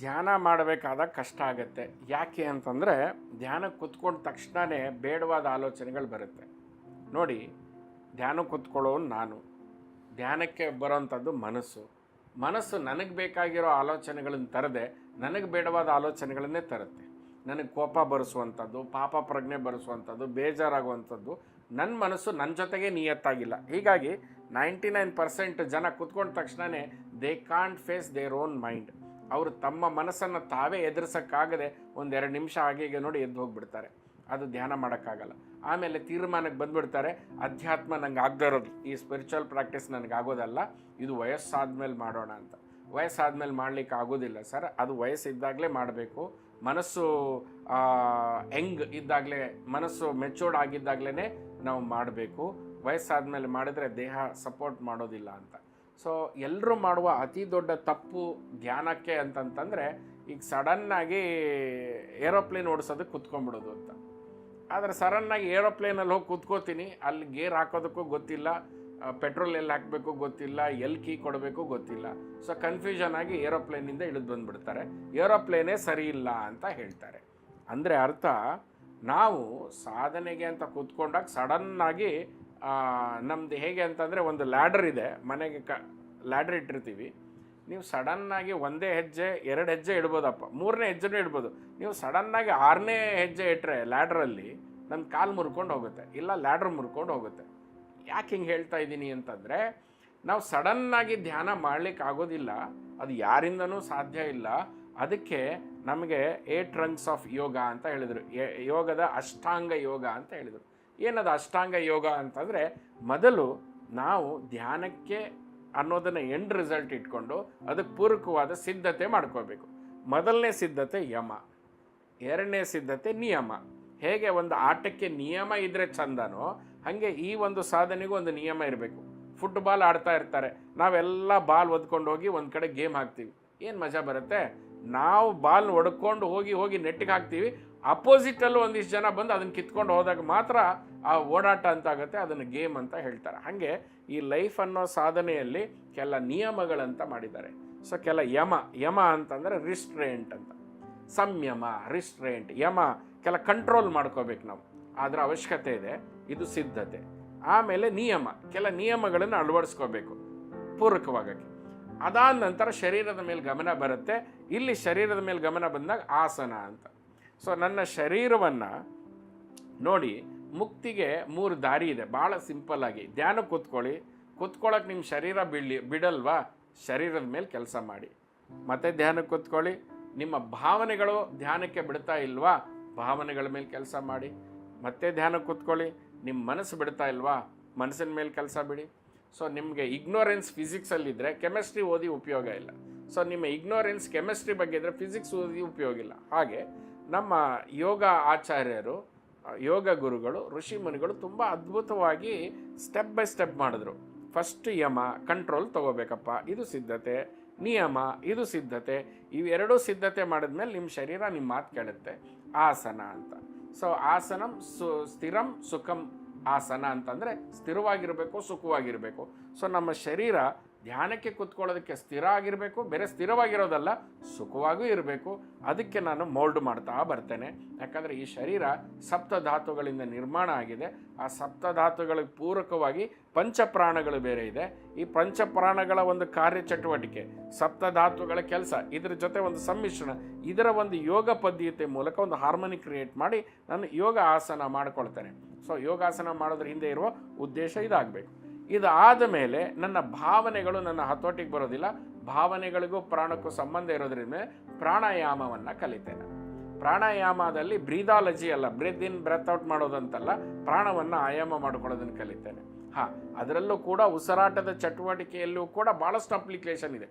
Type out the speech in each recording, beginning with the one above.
ಧ್ಯಾನ ಮಾಡಬೇಕಾದಾಗ ಕಷ್ಟ ಆಗುತ್ತೆ. ಯಾಕೆ ಅಂತಂದರೆ ಧ್ಯಾನ ಕೂತ್ಕೊಂಡ ತಕ್ಷಣವೇ ಬೇಡವಾದ ಆಲೋಚನೆಗಳು ಬರುತ್ತೆ. ನೋಡಿ, ಧ್ಯಾನ ಕುತ್ಕೊಳ್ಳೋನು ನಾನು. ಧ್ಯಾನಕ್ಕೆ ಬರೋವಂಥದ್ದು ಮನಸ್ಸು. ಮನಸ್ಸು ನನಗೆ ಬೇಕಾಗಿರೋ ಆಲೋಚನೆಗಳನ್ನು ತರದೆ ನನಗೆ ಬೇಡವಾದ ಆಲೋಚನೆಗಳನ್ನೇ ತರುತ್ತೆ. ನನಗೆ ಕೋಪ ಬರೆಸುವಂಥದ್ದು ಪಾಪ ಪ್ರಜ್ಞೆ ಬರೆಸುವಂಥದ್ದು ಬೇಜಾರಾಗುವಂಥದ್ದು ನನ್ನ ಮನಸ್ಸು ನನ್ನ ಜೊತೆಗೆ ನಿಯತ್ತಾಗಿಲ್ಲ. ಹೀಗಾಗಿ ನೈಂಟಿ ನೈನ್ ಪರ್ಸೆಂಟ್ ಜನ ಕುತ್ಕೊಂಡ ತಕ್ಷಣವೇ they can't face their own mind ಅವರು ತಮ್ಮ ಮನಸ್ಸನ್ನು ತಾವೇ ಎದುರಿಸೋಕ್ಕಾಗದೆ ಒಂದೆರಡು ನಿಮಿಷ ಹಾಗೆ ನೋಡಿ ಎದ್ದು ಹೋಗ್ಬಿಡ್ತಾರೆ. ಅದು ಧ್ಯಾನ ಮಾಡೋಕ್ಕಾಗಲ್ಲ. ಆಮೇಲೆ ತೀರ್ಮಾನಕ್ಕೆ ಬಂದ್ಬಿಡ್ತಾರೆ, ಅಧ್ಯಾತ್ಮ ನಂಗೆ ಆಗದೇ ಇರೋದು. ಈ ಸ್ಪಿರಿಚುವಲ್ ಪ್ರಾಕ್ಟೀಸ್ ನನಗೆ ಆಗೋದಲ್ಲ. ಇದು ವಯಸ್ಸಾದ್ಮೇಲೆ ಮಾಡೋಣ ಅಂತ. ವಯಸ್ಸಾದ್ಮೇಲೆ ಮಾಡಲಿಕ್ಕೆ ಆಗೋದಿಲ್ಲ ಸರ್. ಅದು ವಯಸ್ಸಿದ್ದಾಗಲೇ ಮಾಡಬೇಕು. ಮನಸ್ಸು ಹೆಂಗ್ ಇದ್ದಾಗಲೇ, ಮನಸ್ಸು ಮೆಚೂರ್ಡ್ ಆಗಿದ್ದಾಗಲೇ ನಾವು ಮಾಡಬೇಕು. ವಯಸ್ಸಾದ್ಮೇಲೆ ಮಾಡಿದ್ರೆ ದೇಹ ಸಪೋರ್ಟ್ ಮಾಡೋದಿಲ್ಲ ಅಂತ. ಸೊ ಎಲ್ಲರೂ ಮಾಡುವ ಅತಿ ದೊಡ್ಡ ತಪ್ಪು ಧ್ಯಾನಕ್ಕೆ ಅಂತಂತಂದರೆ, ಈಗ ಸಡನ್ನಾಗಿ ಏರೋಪ್ಲೇನ್ ಓಡಿಸೋದಕ್ಕೆ ಕುತ್ಕೊಂಡ್ಬಿಡೋದು ಅಂತ. ಆದರೆ ಸಡನ್ನಾಗಿ ಏರೋಪ್ಲೇನಲ್ಲಿ ಹೋಗಿ ಕೂತ್ಕೋತೀನಿ, ಅಲ್ಲಿ ಗೇರ್ ಹಾಕೋದಕ್ಕೂ ಗೊತ್ತಿಲ್ಲ ಪೆಟ್ರೋಲ್ ಎಲ್ಲಿ ಹಾಕಬೇಕು ಗೊತ್ತಿಲ್ಲ, ಎಲ್ಲಿ ಕೀ ಕೊಡಬೇಕು ಗೊತ್ತಿಲ್ಲ. ಸೊ ಕನ್ಫ್ಯೂಷನ್ ಆಗಿ ಏರೋಪ್ಲೇನಿಂದ ಇಳಿದು ಬಂದುಬಿಡ್ತಾರೆ. ಏರೋಪ್ಲೇನೇ ಸರಿ ಇಲ್ಲ ಅಂತ ಹೇಳ್ತಾರೆ. ಅಂದರೆ ಅರ್ಥ, ನಾವು ಸಾಧನೆಗೆ ಅಂತ ಕೂತ್ಕೊಂಡಾಗ ಸಡನ್ನಾಗಿ ನಮ್ಮದು ಹೇಗೆ ಅಂತಂದರೆ ಒಂದು ಲ್ಯಾಡರ್ ಇದೆ. ಮನೆಗೆ ಕ ಲ್ಯಾಡರ್ ಇಟ್ಟಿರ್ತೀವಿ. ನೀವು ಸಡನ್ನಾಗಿ ಒಂದೇ ಹೆಜ್ಜೆ, ಎರಡು ಹೆಜ್ಜೆ ಇಡ್ಬೋದಪ್ಪ. ಮೂರನೇ ಹೆಜ್ಜೆನೂ ಇಡ್ಬೋದು. ನೀವು ಸಡನ್ನಾಗಿ ಆರನೇ ಹೆಜ್ಜೆ ಇಟ್ಟರೆ ಲ್ಯಾಡ್ರಲ್ಲಿ ನನ್ನ ಕಾಲು ಮುರ್ಕೊಂಡು ಹೋಗುತ್ತೆ. ಇಲ್ಲ ಲ್ಯಾಡ್ರ್ ಮುರ್ಕೊಂಡು ಹೋಗುತ್ತೆ. ಯಾಕೆ ಹಿಂಗೆ ಹೇಳ್ತಾ ಇದ್ದೀನಿ ಅಂತಂದರೆ, ನಾವು ಸಡನ್ನಾಗಿ ಧ್ಯಾನ ಮಾಡಲಿಕ್ಕೆ ಆಗೋದಿಲ್ಲ. ಅದು ಯಾರಿಂದನೂ ಸಾಧ್ಯ ಇಲ್ಲ. ಅದಕ್ಕೆ ನಮಗೆ ಏಟ್ ರಂಗ್ಸ್ ಆಫ್ ಯೋಗ ಅಂತ ಹೇಳಿದರು. ಯೋಗದ ಅಷ್ಟಾಂಗ ಯೋಗ ಅಂತ ಹೇಳಿದರು. ಏನದು ಅಷ್ಟಾಂಗ ಯೋಗ ಅಂತಂದರೆ ಮೊದಲು ನಾವು ಧ್ಯಾನಕ್ಕೆ ಅನ್ನೋದನ್ನು ಎಂಡ್ ರಿಸಲ್ಟ್ ಇಟ್ಕೊಂಡು ಅದಕ್ಕೆ ಪೂರಕವಾದ ಸಿದ್ಧತೆ ಮಾಡ್ಕೋಬೇಕು. ಮೊದಲನೇ ಸಿದ್ಧತೆ ಯಮ, ಎರಡನೇ ಸಿದ್ಧತೆ ನಿಯಮ. ಹೇಗೆ ಒಂದು ಆಟಕ್ಕೆ ನಿಯಮ ಇದ್ದರೆ ಚಂದನೋ ಹಾಗೆ ಈ ಒಂದು ಸಾಧನೆಗೂ ಒಂದು ನಿಯಮ ಇರಬೇಕು. ಫುಟ್ಬಾಲ್ ಆಡ್ತಾ ಇರ್ತಾರೆ, ನಾವೆಲ್ಲ ಬಾಲ್ ಒದ್ಕೊಂಡು ಹೋಗಿ ಒಂದು ಕಡೆ ಗೇಮ್ ಹಾಕ್ತೀವಿ. ಏನು ಮಜಾ ಬರುತ್ತೆ? ನಾವು ಬಾಲ್ ಒಡ್ಕೊಂಡು ಹೋಗಿ ಹೋಗಿ ನೆಟ್ಟಿಗೆ ಹಾಕ್ತೀವಿ ಅಪೋಸಿಟಲ್ಲೂ ಒಂದಿಷ್ಟು ಜನ ಬಂದು ಅದನ್ನು ಕಿತ್ಕೊಂಡು ಹೋದಾಗ ಮಾತ್ರ ಆ ಓಡಾಟ ಅಂತ ಆಗುತ್ತೆ, ಅದನ್ನು ಗೇಮ್ ಅಂತ ಹೇಳ್ತಾರೆ. ಹಾಗೆ ಈ ಲೈಫ್ ಅನ್ನೋ ಸಾಧನೆಯಲ್ಲಿ ಕೆಲ ನಿಯಮಗಳಂತ ಮಾಡಿದ್ದಾರೆ. ಸೊ ಕೆಲ ಯಮ ಯಮ ಅಂತಂದರೆ ರಿಸ್ಟ್ರೇಂಟ್ ಅಂತ. ಸಂಯಮ ರಿಸ್ಟ್ರೇಂಟ್ ಯಮ ಕೆಲ ಕಂಟ್ರೋಲ್ ಮಾಡ್ಕೋಬೇಕು ನಾವು. ಅದರ ಅವಶ್ಯಕತೆ ಇದೆ, ಇದು ಸಿದ್ಧತೆ. ಆಮೇಲೆ ನಿಯಮ, ಕೆಲ ನಿಯಮಗಳನ್ನು ಅಳವಡಿಸ್ಕೋಬೇಕು ಪೂರಕವಾಗಕ್ಕೆ. ಅದಾದ ನಂತರ ಶರೀರದ ಮೇಲೆ ಗಮನ ಬರುತ್ತೆ, ಇಲ್ಲಿ ಶರೀರದ ಮೇಲೆ ಗಮನ ಬಂದಾಗ ಆಸನ ಅಂತ. ಸೊ ನನ್ನ ಶರೀರವನ್ನು ನೋಡಿ ಮುಕ್ತಿಗೆ ಮೂರು ದಾರಿ ಇದೆ. ಭಾಳ ಸಿಂಪಲ್ ಆಗಿ. ಧ್ಯಾನ ಕೂತ್ಕೊಳ್ಳಿ. ಕೂತ್ಕೊಳ್ಳೋಕೆ ನಿಮ್ಮ ಶರೀರ ಬಿಡಲಿ, ಬಿಡಲ್ವಾ? ಶರೀರದ ಮೇಲೆ ಕೆಲಸ ಮಾಡಿ. ಮತ್ತೆ ಧ್ಯಾನಕ್ಕೆ ಕೂತ್ಕೊಳ್ಳಿ. ನಿಮ್ಮ ಭಾವನೆಗಳು ಧ್ಯಾನಕ್ಕೆ ಬಿಡ್ತಾ ಇಲ್ವಾ? ಭಾವನೆಗಳ ಮೇಲೆ ಕೆಲಸ ಮಾಡಿ. ಮತ್ತೆ ಧ್ಯಾನಕ್ಕೆ ಕೂತ್ಕೊಳ್ಳಿ. ನಿಮ್ಮ ಮನಸ್ಸು ಬಿಡ್ತಾ ಇಲ್ವಾ? ಮನಸ್ಸಿನ ಮೇಲೆ ಕೆಲಸ ಬಿಡಿ. ಸೊ ನಿಮಗೆ ಇಗ್ನೋರೆನ್ಸ್ ಫಿಸಿಕ್ಸಲ್ಲಿದ್ದರೆ ಕೆಮಿಸ್ಟ್ರಿ ಓದಿ ಉಪಯೋಗ ಇಲ್ಲ. ಸೊ ನಿಮ್ಮ ಇಗ್ನೋರೆನ್ಸ್ ಕೆಮಿಸ್ಟ್ರಿ ಬಗ್ಗೆ ಇದ್ದರೆ ಫಿಸಿಕ್ಸ್ ಓದಿ ಉಪಯೋಗ ಇಲ್ಲ. ಹಾಗೆ ನಮ್ಮ ಯೋಗ ಆಚಾರ್ಯರು, ಯೋಗ ಗುರುಗಳು, ಋಷಿ ಮುನಿಗಳು ತುಂಬ ಅದ್ಭುತವಾಗಿ ಸ್ಟೆಪ್ ಬೈ ಸ್ಟೆಪ್ ಮಾಡಿದ್ರು. ಫಸ್ಟ್ ಯಮ ಕಂಟ್ರೋಲ್ ತಗೋಬೇಕಪ್ಪ, ಇದು ಸಿದ್ಧತೆ, ನಿಯಮ, ಇದು ಸಿದ್ಧತೆ, ಇವೆರಡೂ ಸಿದ್ಧತೆ ಮಾಡಿದ್ಮೇಲೆ ನಿಮ್ಮ ಶರೀರ ನಿಮ್ಮ ಮಾತು ಕೇಳುತ್ತೆ. ಆಸನ ಅಂತ. ಸೊ ಆಸನಂ ಸು, ಸ್ಥಿರಂ ಸುಖಂ ಆಸನ ಅಂತಂದರೆ ಸ್ಥಿರವಾಗಿರಬೇಕು, ಸುಖವಾಗಿರಬೇಕು. ಸೊ ನಮ್ಮ ಶರೀರ ಧ್ಯಾನಕ್ಕೆ ಕೂತ್ಕೊಳ್ಳೋದಕ್ಕೆ ಸ್ಥಿರ ಆಗಿರಬೇಕು, ಬೇರೆ ಸ್ಥಿರವಾಗಿರೋದಲ್ಲ, ಸುಖವಾಗೂ ಇರಬೇಕು. ಅದಕ್ಕೆ ನಾನು ಮೋಲ್ಡ್ ಮಾಡ್ತಾ ಬರ್ತೇನೆ. ಯಾಕಂದರೆ ಈ ಶರೀರ ಸಪ್ತ ಧಾತುಗಳಿಂದ ನಿರ್ಮಾಣ ಆಗಿದೆ. ಆ ಸಪ್ತ ಧಾತುಗಳಿಗೆ ಪೂರಕವಾಗಿ ಪಂಚಪ್ರಾಣಗಳು ಬೇರೆ ಇದೆ. ಈ ಪಂಚಪ್ರಾಣಗಳ ಒಂದು ಕಾರ್ಯಚಟುವಟಿಕೆ, ಸಪ್ತ ಧಾತುಗಳ ಕೆಲಸ, ಇದರ ಜೊತೆ ಒಂದು ಸಮ್ಮಿಶ್ರಣ, ಇದರ ಒಂದು ಯೋಗ ಪದ್ಧತಿ ಮೂಲಕ ಒಂದು ಹಾರ್ಮೋನಿ ಕ್ರಿಯೇಟ್ ಮಾಡಿ ನಾನು ಯೋಗ ಆಸನ ಮಾಡ್ಕೊಳ್ತೇನೆ. ಸೊ ಯೋಗಾಸನ ಮಾಡೋದ್ರ ಹಿಂದೆ ಇರುವ ಉದ್ದೇಶ ಇದಾಗಬೇಕು. ಇದಾದ ಮೇಲೆ ನನ್ನ ಭಾವನೆಗಳು ನನ್ನ ಹತೋಟಿಗೆ ಬರೋದಿಲ್ಲ. ಭಾವನೆಗಳಿಗೂ ಪ್ರಾಣಕ್ಕೂ ಸಂಬಂಧ ಇರೋದ್ರಿಂದ ಪ್ರಾಣಾಯಾಮವನ್ನು ಕಲಿತೇನೆ. ಪ್ರಾಣಾಯಾಮದಲ್ಲಿ ಬ್ರೀದಾಲಜಿ ಅಲ್ಲ, ಬ್ರೆತ್ ಇನ್, ಬ್ರೆತ್ ಔಟ್ ಮಾಡೋದಂತಲ್ಲ, ಪ್ರಾಣವನ್ನು ಆಯಾಮ ಮಾಡ್ಕೊಳ್ಳೋದನ್ನು ಕಲಿತೇನೆ. ಹಾಂ, ಅದರಲ್ಲೂ ಕೂಡ ಉಸಿರಾಟದ ಚಟುವಟಿಕೆಯಲ್ಲೂ ಕೂಡ ಭಾಳಷ್ಟು ಅಪ್ಲಿಕೇಶನ್ ಇದೆ.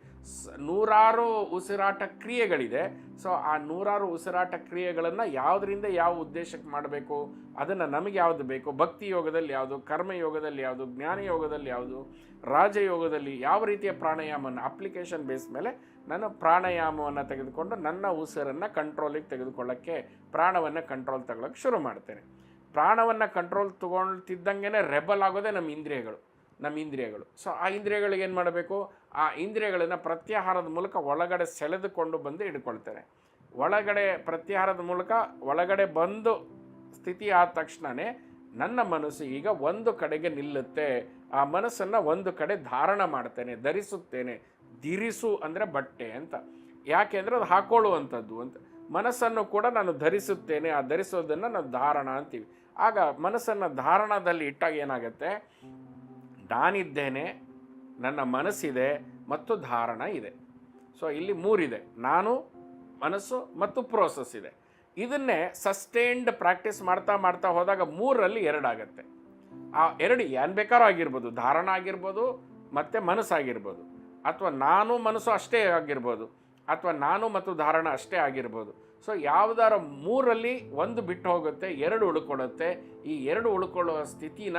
ನೂರಾರು ಉಸಿರಾಟ ಕ್ರಿಯೆಗಳಿದೆ. ಸೊ, ಆ ನೂರಾರು ಉಸಿರಾಟ ಕ್ರಿಯೆಗಳನ್ನು ಯಾವುದರಿಂದ ಯಾವ ಉದ್ದೇಶಕ್ಕೆ ಮಾಡಬೇಕು? ಅದನ್ನು ನಮಗೆ ಯಾವುದು ಬೇಕು? ಭಕ್ತಿ ಯೋಗದಲ್ಲಿ ಯಾವುದು? ಕರ್ಮಯೋಗದಲ್ಲಿ ಯಾವುದು? ಜ್ಞಾನ ಯೋಗದಲ್ಲಿ ಯಾವುದು? ರಾಜಯೋಗದಲ್ಲಿ ಯಾವ ರೀತಿಯ ಪ್ರಾಣಾಯಾಮವನ್ನು? ಅಪ್ಲಿಕೇಶನ್ ಬೇಸ್ ಮೇಲೆ ನಾನು ಪ್ರಾಣಾಯಾಮವನ್ನು ತೆಗೆದುಕೊಂಡು ನನ್ನ ಉಸಿರನ್ನು ಕಂಟ್ರೋಲಿಗೆ ತೆಗೆದುಕೊಳ್ಳೋಕ್ಕೆ, ಪ್ರಾಣವನ್ನು ಕಂಟ್ರೋಲ್ ತಗೊಳ್ಳೋಕ್ಕೆ ಶುರು ಮಾಡ್ತೇನೆ. ಪ್ರಾಣವನ್ನು ಕಂಟ್ರೋಲ್ ತೊಗೊಳ್ತಿದ್ದಂಗೆ ರೆಬಲ್ ಆಗೋದೇ ನಮ್ಮ ಇಂದ್ರಿಯಗಳು ನಮ್ಮ ಇಂದ್ರಿಯಗಳು. ಸೊ ಆ ಇಂದ್ರಿಯಗಳಿಗೆ ಏನು ಮಾಡಬೇಕು? ಆ ಇಂದ್ರಿಯಗಳನ್ನು ಪ್ರತ್ಯಾಹಾರದ ಮೂಲಕ ಒಳಗಡೆ ಸೆಳೆದುಕೊಂಡು ಬಂದು ಹಿಡ್ಕೊಳ್ತಾರೆ. ಒಳಗಡೆ ಪ್ರತ್ಯಾಹಾರದ ಮೂಲಕ ಒಳಗಡೆ ಬಂದು ಸ್ಥಿತಿ ಆದ ತಕ್ಷಣವೇ ನನ್ನ ಮನಸ್ಸು ಈಗ ಒಂದು ಕಡೆಗೆ ನಿಲ್ಲುತ್ತೆ. ಆ ಮನಸ್ಸನ್ನು ಒಂದು ಕಡೆ ಧಾರಣ ಮಾಡ್ತೇನೆ, ಧರಿಸುತ್ತೇನೆ. ಧಿರಿಸು ಅಂದರೆ ಬಟ್ಟೆ ಅಂತ. ಯಾಕೆಂದರೆ ಅದು ಹಾಕೊಳ್ಳುವಂಥದ್ದು ಅಂತ. ಮನಸ್ಸನ್ನು ಕೂಡ ನಾನು ಧರಿಸುತ್ತೇನೆ, ಆ ಧರಿಸೋದನ್ನು ನಾವು ಧಾರಣ ಅಂತೀವಿ. ಆಗ ಮನಸ್ಸನ್ನು ಧಾರಣದಲ್ಲಿ ಇಟ್ಟಾಗ ಏನಾಗುತ್ತೆ? ನಾನಿದ್ದೇನೆ, ನನ್ನ ಮನಸ್ಸಿದೆ ಮತ್ತು ಧಾರಣ ಇದೆ. ಸೊ ಇಲ್ಲಿ ಮೂರಿದೆ. ನಾನು, ಮನಸ್ಸು ಮತ್ತು ಪ್ರೋಸೆಸ್ ಇದೆ. ಇದನ್ನೇ ಸಸ್ಟೈನ್ಡ್ ಪ್ರಾಕ್ಟೀಸ್ ಮಾಡ್ತಾ ಮಾಡ್ತಾ ಹೋದಾಗ ಮೂರರಲ್ಲಿ ಎರಡಾಗತ್ತೆ. ಆ ಎರಡು ಏನು ಬೇಕಾದ್ರೂ ಆಗಿರ್ಬೋದು. ಧಾರಣ ಆಗಿರ್ಬೋದು, ಮತ್ತು ಮನಸ್ಸಾಗಿರ್ಬೋದು. ಅಥವಾ ನಾನು ಮನಸ್ಸು ಅಷ್ಟೇ ಆಗಿರ್ಬೋದು. ಅಥವಾ ನಾನು ಮತ್ತು ಧಾರಣ ಅಷ್ಟೇ ಆಗಿರ್ಬೋದು. ಸೊ ಯಾವುದಾರ ಮೂರಲ್ಲಿ ಒಂದು ಬಿಟ್ಟು ಹೋಗುತ್ತೆ, ಎರಡು ಉಳ್ಕೊಳ್ಳುತ್ತೆ. ಈ ಎರಡು ಉಳ್ಕೊಳ್ಳುವ ಸ್ಥಿತಿನ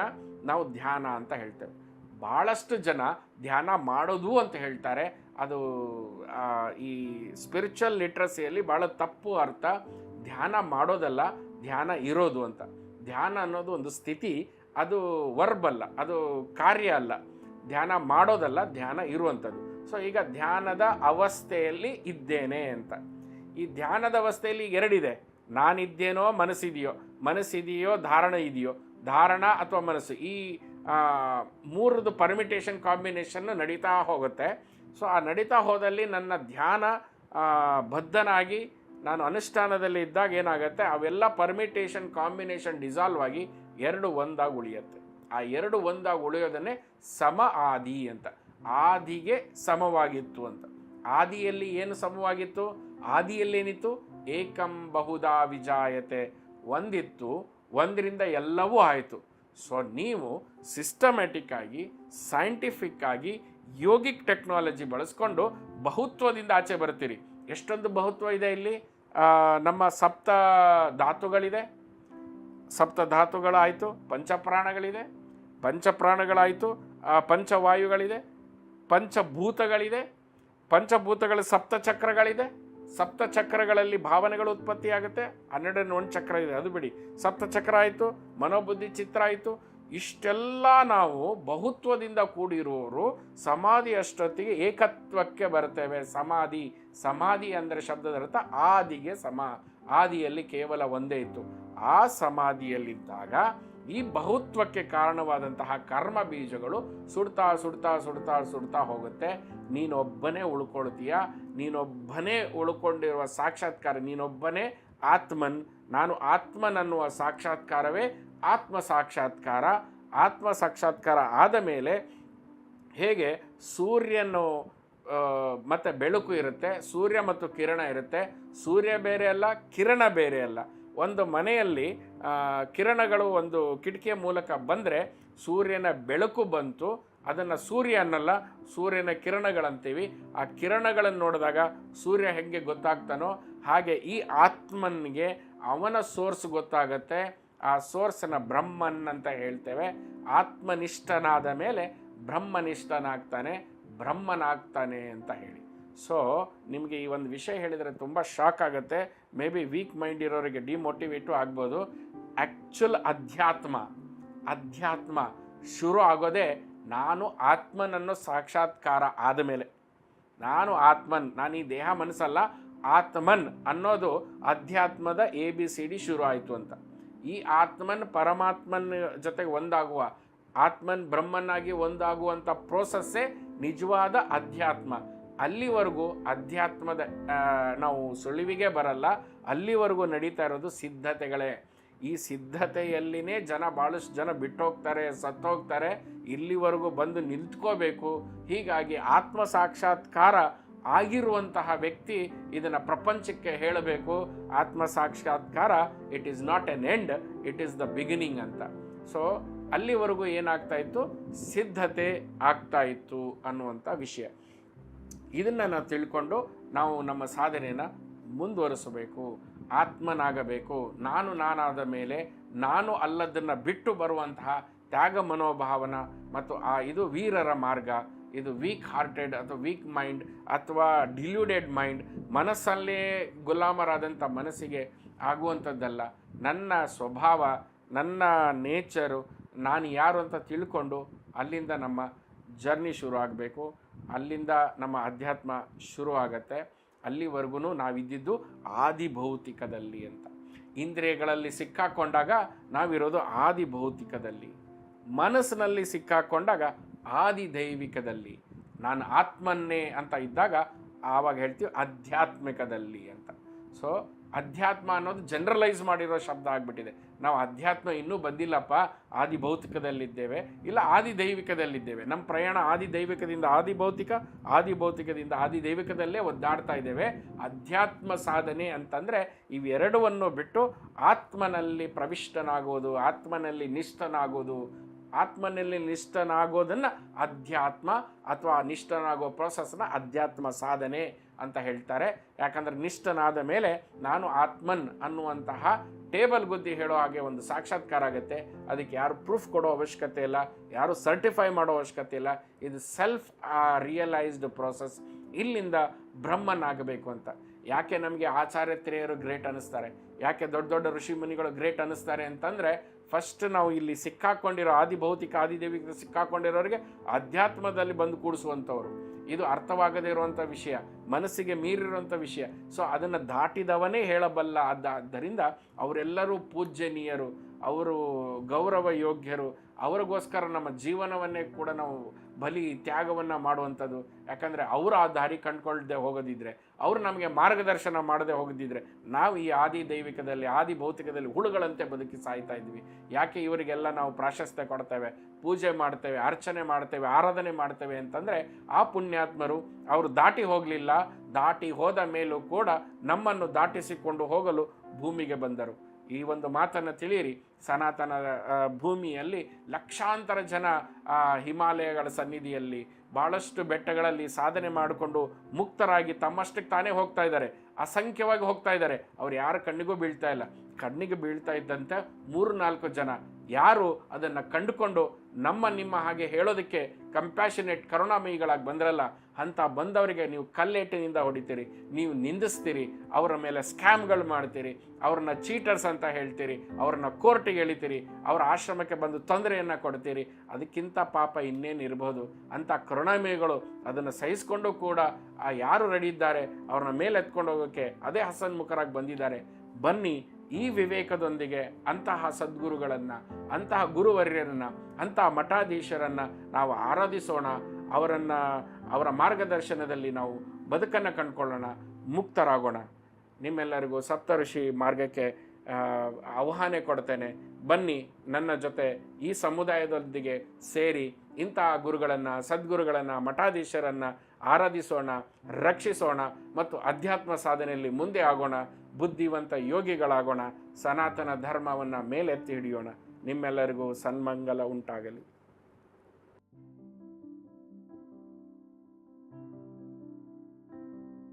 ನಾವು ಧ್ಯಾನ ಅಂತ ಹೇಳ್ತೇವೆ. ಭಾಳಷ್ಟು ಜನ ಧ್ಯಾನ ಮಾಡೋದು ಅಂತ ಹೇಳ್ತಾರೆ. ಅದು ಈ ಸ್ಪಿರಿಚುವಲ್ ಲಿಟ್ರಸಿಯಲ್ಲಿ ಭಾಳ ತಪ್ಪು ಅರ್ಥ. ಧ್ಯಾನ ಮಾಡೋದಲ್ಲ, ಧ್ಯಾನ ಇರೋದು ಅಂತ. ಧ್ಯಾನ ಅನ್ನೋದು ಒಂದು ಸ್ಥಿತಿ, ಅದು ವರ್ಬ್ ಅಲ್ಲ, ಅದು ಕಾರ್ಯ ಅಲ್ಲ. ಧ್ಯಾನ ಮಾಡೋದಲ್ಲ, ಧ್ಯಾನ ಇರುವಂಥದ್ದು. ಸೊ ಈಗ ಧ್ಯಾನದ ಅವಸ್ಥೆಯಲ್ಲಿ ಇದ್ದೇನೆ ಅಂತ. ಈ ಧ್ಯಾನದ ಅವಸ್ಥೆಯಲ್ಲಿ ಎರಡಿದೆ. ನಾನಿದ್ದೇನೋ ಮನಸ್ಸಿದೆಯೋ ಮನಸ್ಸಿದೆಯೋ ಧಾರಣ ಇದೆಯೋ, ಧಾರಣ ಅಥವಾ ಮನಸ್ಸು. ಈ ಮೂರದು ಪರ್ಮಿಟೇಷನ್ ಕಾಂಬಿನೇಷನ್ ನಡೀತಾ ಹೋಗುತ್ತೆ. ಸೊ ಆ ನಡೀತಾ ಹೋದಲ್ಲಿ ನನ್ನ ಧ್ಯಾನ ಬದ್ಧನಾಗಿ ನಾನು ಅನುಷ್ಠಾನದಲ್ಲಿ ಇದ್ದಾಗ ಏನಾಗುತ್ತೆ? ಅವೆಲ್ಲ ಪರ್ಮಿಟೇಷನ್ ಕಾಂಬಿನೇಷನ್ ಡಿಸಾಲ್ವ್ ಆಗಿ ಎರಡು ಒಂದಾಗಿ ಉಳಿಯುತ್ತೆ. ಆ ಎರಡು ಒಂದಾಗಿ ಉಳಿಯೋದನ್ನೇ ಸಮ ಆದಿ ಅಂತ. ಆದಿಗೆ ಸಮವಾಗಿತ್ತು ಅಂತ. ಆದಿಯಲ್ಲಿ ಏನು ಸಮವಾಗಿತ್ತು? ಆದಿಯಲ್ಲಿ ಏನಿತ್ತು ಏಕಂ ಬಹುದಾ ವಿಜಾಯತೆ. ಒಂದಿತ್ತು, ಒಂದರಿಂದ ಎಲ್ಲವೂ ಆಯಿತು. ಸೊ ನೀವು ಸಿಸ್ಟಮ್ಯಾಟಿಕ್ ಆಗಿ ಸೈಂಟಿಫಿಕ್ ಆಗಿ ಯೋಗಿಕ್ ಟೆಕ್ನಾಲಜಿ ಬಳಸ್ಕೊಂಡು ಬಹುತ್ವದಿಂದ ಆಚೆ ಬರ್ತೀರಿ. ಎಷ್ಟೊಂದು ಬಹುತ್ವ ಇದೆ ಇಲ್ಲಿ? ನಮ್ಮ ಸಪ್ತ ಧಾತುಗಳಿದೆ. ಸಪ್ತ ಧಾತುಗಳಾಯಿತು, ಪಂಚಪ್ರಾಣಗಳಿದೆ. ಪಂಚಪ್ರಾಣಗಳಾಯಿತು ಪಂಚವಾಯುಗಳಿದೆ. ಪಂಚಭೂತಗಳಿದೆ. ಪಂಚಭೂತಗಳ ಸಪ್ತ ಚಕ್ರಗಳಿದೆ. ಸಪ್ತ ಚಕ್ರಗಳಲ್ಲಿ ಭಾವನೆಗಳು ಉತ್ಪತ್ತಿಯಾಗುತ್ತೆ. ಹನ್ನೆರಡು ಅಂಡ್ ಒಂದು ಚಕ್ರ ಇದೆ. ಅದು ಬಿಡಿ. ಸಪ್ತ ಚಕ್ರ ಆಯಿತು, ಮನೋಬುದ್ಧಿ ಚಿತ್ರ ಆಯಿತು. ಇಷ್ಟೆಲ್ಲ ನಾವು ಬಹುತ್ವದಿಂದ ಕೂಡಿರುವವರು ಸಮಾಧಿ ಅಷ್ಟೊತ್ತಿಗೆ ಏಕತ್ವಕ್ಕೆ ಬರ್ತೇವೆ. ಸಮಾಧಿ ಸಮಾಧಿ ಅಂದರೆ ಶಬ್ದದ ಅರ್ಥ ಆದಿಗೆ ಸಮ, ಆದಿಯಲ್ಲಿ ಕೇವಲ ಒಂದೇ ಇತ್ತು. ಆ ಸಮಾಧಿಯಲ್ಲಿದ್ದಾಗ ಈ ಬಹುತ್ವಕ್ಕೆ ಕಾರಣವಾದಂತಹ ಕರ್ಮ ಬೀಜಗಳು ಸುಡ್ತಾ ಸುಡ್ತಾ ಸುಡ್ತಾ ಸುಡ್ತಾ ಹೋಗುತ್ತೆ. ನೀನೊಬ್ಬನೇ ಉಳ್ಕೊಳ್ತೀಯ, ನೀನೊಬ್ಬನೇ ಉಳ್ಕೊಂಡಿರುವ ಸಾಕ್ಷಾತ್ಕಾರ, ನೀನೊಬ್ಬನೇ ಆತ್ಮನ್. ನಾನು ಆತ್ಮನ್ ಅನ್ನುವ ಸಾಕ್ಷಾತ್ಕಾರವೇ ಆತ್ಮ ಸಾಕ್ಷಾತ್ಕಾರ. ಆತ್ಮ ಸಾಕ್ಷಾತ್ಕಾರ ಆದ ಮೇಲೆ ಹೇಗೆ ಸೂರ್ಯನು ಮತ್ತು ಬೆಳಕು ಇರುತ್ತೆ, ಸೂರ್ಯ ಮತ್ತು ಕಿರಣ ಇರುತ್ತೆ. ಸೂರ್ಯ ಬೇರೆ ಅಲ್ಲ, ಕಿರಣ ಬೇರೆ ಅಲ್ಲ. ಒಂದು ಮನೆಯಲ್ಲಿ ಕಿರಣಗಳು ಒಂದು ಕಿಟಕಿಯ ಮೂಲಕ ಬಂದರೆ ಸೂರ್ಯನ ಬೆಳಕು ಬಂತು. ಅದನ್ನು ಸೂರ್ಯ ಅನ್ನಲ್ಲ, ಸೂರ್ಯನ ಕಿರಣಗಳಂತೀವಿ. ಆ ಕಿರಣಗಳನ್ನು ನೋಡಿದಾಗ ಸೂರ್ಯ ಹೆಂಗೆ ಗೊತ್ತಾಗ್ತಾನೋ ಹಾಗೆ ಈ ಆತ್ಮನಿಗೆ ಅವನ ಸೋರ್ಸ್ ಗೊತ್ತಾಗತ್ತೆ. ಆ ಸೋರ್ಸನ್ನು ಬ್ರಹ್ಮನ್ ಅಂತ ಹೇಳ್ತೇವೆ. ಆತ್ಮನಿಷ್ಠನಾದ ಮೇಲೆ ಬ್ರಹ್ಮನಿಷ್ಠನಾಗ್ತಾನೆ, ಬ್ರಹ್ಮನಾಗ್ತಾನೆ ಅಂತ ಹೇಳಿ. ಸೊ ನಿಮಗೆ ಈ ಒಂದು ವಿಷಯ ಹೇಳಿದರೆ ತುಂಬ ಶಾಕ್ ಆಗುತ್ತೆ. ಮೇ ಬಿ ವೀಕ್ ಮೈಂಡ್ ಇರೋರಿಗೆ ಡಿಮೋಟಿವೇಟು ಆಗ್ಬೋದು. ಆ್ಯಕ್ಚುಲ್ ಅಧ್ಯಾತ್ಮ ಅಧ್ಯಾತ್ಮ ಶುರು ಆಗೋದೇ ನಾನು ಆತ್ಮನನ್ನು ಸಾಕ್ಷಾತ್ಕಾರ ಆದ ಮೇಲೆ. ನಾನು ಆತ್ಮನ್, ನಾನು ಈ ದೇಹ ಮನಸ್ಸಲ್ಲ, ಆತ್ಮನ್ ಅನ್ನೋದು ಅಧ್ಯಾತ್ಮದ ಎ ಬಿ ಸಿ ಡಿ ಶುರು ಆಯಿತು ಅಂತ. ಈ ಆತ್ಮನ್ ಪರಮಾತ್ಮನ್ ಜೊತೆಗೆ ಒಂದಾಗುವ, ಆತ್ಮನ್ ಬ್ರಹ್ಮನಾಗಿ ಒಂದಾಗುವಂಥ ಪ್ರೋಸೆಸ್ಸೇ ನಿಜವಾದ ಅಧ್ಯಾತ್ಮ. ಅಲ್ಲಿವರೆಗೂ ಅಧ್ಯಾತ್ಮದ ನಾವು ಸುಳಿವಿಗೆ ಬರಲ್ಲ, ಅಲ್ಲಿವರೆಗೂ ನಡೀತಾ ಇರೋದು ಸಿದ್ಧತೆಗಳೇ. ಈ ಸಿದ್ಧತೆಯಲ್ಲಿನೇ ಜನ ಭಾಳಷ್ಟು ಜನ ಬಿಟ್ಟೋಗ್ತಾರೆ, ಸತ್ತೋಗ್ತಾರೆ, ಇಲ್ಲಿವರೆಗೂ ಬಂದು ನಿಂತ್ಕೋಬೇಕು. ಹೀಗಾಗಿ ಆತ್ಮ ಸಾಕ್ಷಾತ್ಕಾರ ಆಗಿರುವಂತಹ ವ್ಯಕ್ತಿ ಇದನ್ನು ಪ್ರಪಂಚಕ್ಕೆ ಹೇಳಬೇಕು. ಆತ್ಮ ಸಾಕ್ಷಾತ್ಕಾರ it is not an end it is the beginning ಅಂತ. ಸೊ ಅಲ್ಲಿವರೆಗೂ ಏನಾಗ್ತಾ ಇತ್ತು? ಸಿದ್ಧತೆ ಆಗ್ತಾ ಇತ್ತು ಅನ್ನುವಂಥ ವಿಷಯ. ಇದನ್ನು ನಾವು ತಿಳ್ಕೊಂಡು ನಾವು ನಮ್ಮ ಸಾಧನೆಯನ್ನು ಮುಂದುವರಿಸಬೇಕು. ಆತ್ಮನಾಗಬೇಕು. ನಾನು ನಾನಾದ ಮೇಲೆ ನಾನು ಅಲ್ಲದನ್ನು ಬಿಟ್ಟು ಬರುವಂತಹ ತ್ಯಾಗ ಮನೋಭಾವನ ಮತ್ತು ಆ ಇದು ವೀರರ ಮಾರ್ಗ, ಇದು ವೀಕ್ ಹಾರ್ಟೆಡ್ ಅಥವಾ ವೀಕ್ ಮೈಂಡ್ ಅಥವಾ ಡಿಲ್ಯೂಡೆಡ್ ಮೈಂಡ್ ಮನಸ್ಸಲ್ಲೇ ಗುಲಾಮರಾದಂಥ ಮನಸ್ಸಿಗೆ ಆಗುವಂಥದ್ದಲ್ಲ. ನನ್ನ ಸ್ವಭಾವ, ನನ್ನ ನೇಚರು ನಾನು ಯಾರು ಅಂತ ತಿಳ್ಕೊಂಡು ಅಲ್ಲಿಂದ ನಮ್ಮ ಜರ್ನಿ ಶುರು ಆಗಬೇಕು ಅಲ್ಲಿಂದ ನಮ್ಮ ಅಧ್ಯಾತ್ಮ ಶುರು ಆಗತ್ತೆ ಅಲ್ಲಿವರೆಗೂ ನಾವಿದ್ದಿದ್ದು ಆದಿಭೌತಿಕದಲ್ಲಿ ಅಂತ. ಇಂದ್ರಿಯಗಳಲ್ಲಿ ಸಿಕ್ಕಾಕೊಂಡಾಗ ನಾವಿರೋದು ಆದಿಭೌತಿಕದಲ್ಲಿ. ಮನಸ್ಸಿನಲ್ಲಿ ಸಿಕ್ಕಾಕೊಂಡಾಗ ಆದಿದೈವಿಕದಲ್ಲಿ. ನಾನು ಆತ್ಮನ್ನೇ ಅಂತ ಇದ್ದಾಗ ಆವಾಗ ಹೇಳ್ತೀವಿ ಆಧ್ಯಾತ್ಮಿಕದಲ್ಲಿ ಅಂತ. ಸೊ ಅಧ್ಯಾತ್ಮ ಅನ್ನೋದು ಜನರಲೈಸ್ ಮಾಡಿರೋ ಶಬ್ದ ಆಗಿಬಿಟ್ಟಿದೆ. ನಾವು ಅಧ್ಯಾತ್ಮ ಇನ್ನೂ ಬಂದಿಲ್ಲಪ್ಪ ಆದಿ ಭೌತಿಕದಲ್ಲಿದ್ದೇವೆ ಇಲ್ಲ ಆದಿ ದೈವಿಕದಲ್ಲಿದ್ದೇವೆ ನಮ್ಮ ಪ್ರಯಾಣ ಆದಿ ದೈವಿಕದಿಂದ ಆದಿ ಭೌತಿಕ ಆದಿ ಭೌತಿಕದಿಂದ ಆದಿ ದೈವಿಕದಲ್ಲೇ ಒದ್ದಾಡ್ತಾ ಇದ್ದೇವೆ. ಅಧ್ಯಾತ್ಮ ಸಾಧನೆ ಅಂತಂದರೆ ಇವೆರಡವನ್ನು ಬಿಟ್ಟು ಆತ್ಮನಲ್ಲಿ ಪ್ರವಿಷ್ಟನಾಗೋದು, ಆತ್ಮನಲ್ಲಿ ನಿಷ್ಠನಾಗೋದು. ಆತ್ಮನಲ್ಲಿ ನಿಷ್ಠನಾಗೋದನ್ನು ಅಧ್ಯಾತ್ಮ ಅಥವಾ ನಿಷ್ಠನಾಗೋ ಪ್ರೋಸೆಸ್ನ ಅಧ್ಯಾತ್ಮ ಸಾಧನೆ. ಅಂತ ಹೇಳ್ತಾರೆ. ಯಾಕಂದರೆ ನಿಷ್ಠನಾದ ಮೇಲೆ ನಾನು ಆತ್ಮನ್ ಅನ್ನುವಂತಹ ಟೇಬಲ್ ಗುದ್ದಿ ಹೇಳೋ ಹಾಗೆ ಒಂದು ಸಾಕ್ಷಾತ್ಕಾರ ಆಗುತ್ತೆ. ಅದಕ್ಕೆ ಯಾರು ಪ್ರೂಫ್ ಕೊಡೋ ಅವಶ್ಯಕತೆ ಇಲ್ಲ, ಯಾರು ಸರ್ಟಿಫೈ ಮಾಡೋ ಅವಶ್ಯಕತೆ ಇಲ್ಲ. ಇದು ಸೆಲ್ಫ್ ರಿಯಲೈಸ್ಡ್ ಪ್ರೋಸೆಸ್. ಇಲ್ಲಿಂದ ಬ್ರಹ್ಮನಾಗಬೇಕು ಅಂತ. ಯಾಕೆ ನಮಗೆ ಆಚಾರ್ಯತ್ರೇಯರು ಗ್ರೇಟ್ ಅನ್ನಿಸ್ತಾರೆ? ಯಾಕೆ ದೊಡ್ಡ ದೊಡ್ಡ ಋಷಿ ಮುನಿಗಳು ಗ್ರೇಟ್ ಅನ್ನಿಸ್ತಾರೆ ಅಂತಂದರೆ ಫಸ್ಟ್ ನಾವು ಇಲ್ಲಿ ಸಿಕ್ಕಾಕೊಂಡಿರೋ ಆದಿಭೌತಿಕ ಭೌತಿಕ ಆದಿದೇವಿಗೆ ಸಿಕ್ಕಾಕೊಂಡಿರೋರಿಗೆ ಅಧ್ಯಾತ್ಮದಲ್ಲಿ ಬಂದು ಕೂಡಿಸುವಂಥವ್ರು. ಇದು ಅರ್ಥವಾಗದೇ ಇರುವಂಥ ವಿಷಯ, ಮನಸ್ಸಿಗೆ ಮೀರಿರುವಂಥ ವಿಷಯ. ಸೊ ಅದನ್ನು ದಾಟಿದವನೇ ಹೇಳಬಲ್ಲ ಆದ್ದರಿಂದ ಅವರೆಲ್ಲರೂ ಪೂಜ್ಯನೀಯರು, ಅವರು ಗೌರವ ಯೋಗ್ಯರು ಅವರಿಗೋಸ್ಕರ ನಮ್ಮ ಜೀವನವನ್ನೇ ಕೂಡ ನಾವು ಬಲಿ ತ್ಯಾಗವನ್ನು ಮಾಡುವಂಥದ್ದು. ಯಾಕಂದರೆ ಅವರು ಆ ದಾರಿ ಕಂಡ್ಕೊಳ್ದೆ ಹೋಗೋದಿದ್ರೆ, ಅವರು ನಮಗೆ ಮಾರ್ಗದರ್ಶನ ಮಾಡದೆ ಹೋಗದಿದ್ದರೆ ನಾವು ಈ ಆದಿ ದೈವಿಕದಲ್ಲಿ, ಆದಿ ಭೌತಿಕದಲ್ಲಿ ಹುಳುಗಳಂತೆ ಬದುಕಿ ಸಾಯ್ತಾ ಇದ್ವಿ. ಯಾಕೆ ಇವರಿಗೆಲ್ಲ ನಾವು ಪ್ರಾಶಸ್ತ್ಯ ಕೊಡ್ತೇವೆ, ಪೂಜೆ ಮಾಡ್ತೇವೆ, ಅರ್ಚನೆ ಮಾಡ್ತೇವೆ, ಆರಾಧನೆ ಮಾಡ್ತೇವೆ ಅಂತಂದರೆ ಆ ಪುಣ್ಯಾತ್ಮರು ಅವರು ದಾಟಿ ಹೋಗಲಿಲ್ಲ, ದಾಟಿ ಹೋದ ಮೇಲೂ ಕೂಡ ನಮ್ಮನ್ನು ದಾಟಿಸಿಕೊಂಡು ಹೋಗಲು ಭೂಮಿಗೆ ಬಂದರು. ಈ ಒಂದು ಮಾತನ್ನು ತಿಳಿಯಿರಿ. ಸನಾತನ ಭೂಮಿಯಲ್ಲಿ ಲಕ್ಷಾಂತರ ಜನ ಹಿಮಾಲಯಗಳ ಸನ್ನಿಧಿಯಲ್ಲಿ ಭಾಳಷ್ಟು ಬೆಟ್ಟಗಳಲ್ಲಿ ಸಾಧನೆ ಮಾಡಿಕೊಂಡು ಮುಕ್ತರಾಗಿ ತಮ್ಮಷ್ಟಕ್ಕೆ ತಾನೇ ಹೋಗ್ತಾ ಇದ್ದಾರೆ. ಅಸಂಖ್ಯವಾಗಿ ಹೋಗ್ತಾ ಇದ್ದಾರೆ. ಅವ್ರು ಯಾರ ಕಣ್ಣಿಗೂ ಬೀಳ್ತಾ ಇಲ್ಲ. ಕಣ್ಣಿಗೆ ಬೀಳ್ತಾ ಇದ್ದಂತೆ ಮೂರು ನಾಲ್ಕು ಜನ ಯಾರು ಅದನ್ನು ಕಂಡುಕೊಂಡು ನಮ್ಮ ನಿಮ್ಮ ಹಾಗೆ ಹೇಳೋದಕ್ಕೆ ಕಂಪ್ಯಾಷನೇಟ್ ಕರುಣಾಮಯಿಗಳಾಗಿ ಬಂದ್ರಲ್ಲ, ಅಂತ ಬಂದವರಿಗೆ ನೀವು ಕಲ್ಲೇಟಿನಿಂದ ಹೊಡಿತೀರಿ, ನೀವು ನಿಂದಿಸ್ತೀರಿ, ಅವರ ಮೇಲೆ ಸ್ಕ್ಯಾಮ್ಗಳು ಮಾಡ್ತೀರಿ, ಅವ್ರನ್ನ ಚೀಟರ್ಸ್ ಅಂತ ಹೇಳ್ತೀರಿ, ಅವ್ರನ್ನ ಕೋರ್ಟಿಗೆ ಎಳಿತೀರಿ, ಅವರ ಆಶ್ರಮಕ್ಕೆ ಬಂದು ತೊಂದರೆಯನ್ನು ಕೊಡ್ತೀರಿ, ಅದಕ್ಕಿಂತ ಪಾಪ ಇನ್ನೇನು ಇರಬಹುದು ಅಂತ ಕರುಣಾಮಯಿಗಳು ಅದನ್ನು ಸಹಿಸಿಕೊಂಡು ಕೂಡ ಆ ಯಾರು ರೆಡಿ ಇದ್ದಾರೆ, ಅವ್ರನ್ನ ಮೇಲೆ ಎತ್ಕೊಂಡು ಹೋಗೋಕ್ಕೆ ಅದೇ ಹಸನ್ಮುಖರಾಗಿ ಬಂದಿದ್ದಾರೆ. ಬನ್ನಿ ಈ ವಿವೇಕದೊಂದಿಗೆ ಅಂತಹ ಸದ್ಗುರುಗಳನ್ನು, ಅಂತಹ ಗುರುವರ್ಯರನ್ನು, ಅಂತಹ ಮಠಾಧೀಶರನ್ನು ನಾವು ಆರಾಧಿಸೋಣ. ಅವರನ್ನು, ಅವರ ಮಾರ್ಗದರ್ಶನದಲ್ಲಿ ನಾವು ಬದುಕನ್ನು ಕಂಡುಕೊಳ್ಳೋಣ, ಮುಕ್ತರಾಗೋಣ. ನಿಮ್ಮೆಲ್ಲರಿಗೂ ಸಪ್ತಋಷಿ ಮಾರ್ಗಕ್ಕೆ ಆಹ್ವಾನ ಕೊಡ್ತೇನೆ. ಬನ್ನಿ, ನನ್ನ ಜೊತೆ ಈ ಸಮುದಾಯದೊಂದಿಗೆ ಸೇರಿ ಇಂತಹ ಗುರುಗಳನ್ನು, ಸದ್ಗುರುಗಳನ್ನು, ಮಠಾಧೀಶರನ್ನು ಆರಾಧಿಸೋಣ, ರಕ್ಷಿಸೋಣ ಮತ್ತು ಅಧ್ಯಾತ್ಮ ಸಾಧನೆಯಲ್ಲಿ ಮುಂದೆ ಆಗೋಣ. ಬುದ್ಧಿವಂತ ಯೋಗಿಗಳಾಗೋಣ ಸನಾತನ ಧರ್ಮವನ್ನು ಮೇಲೆತ್ತಿ ಹಿಡಿಯೋಣ ನಿಮ್ಮೆಲ್ಲರಿಗೂ ಸನ್ಮಂಗಲ ಉಂಟಾಗಲಿ.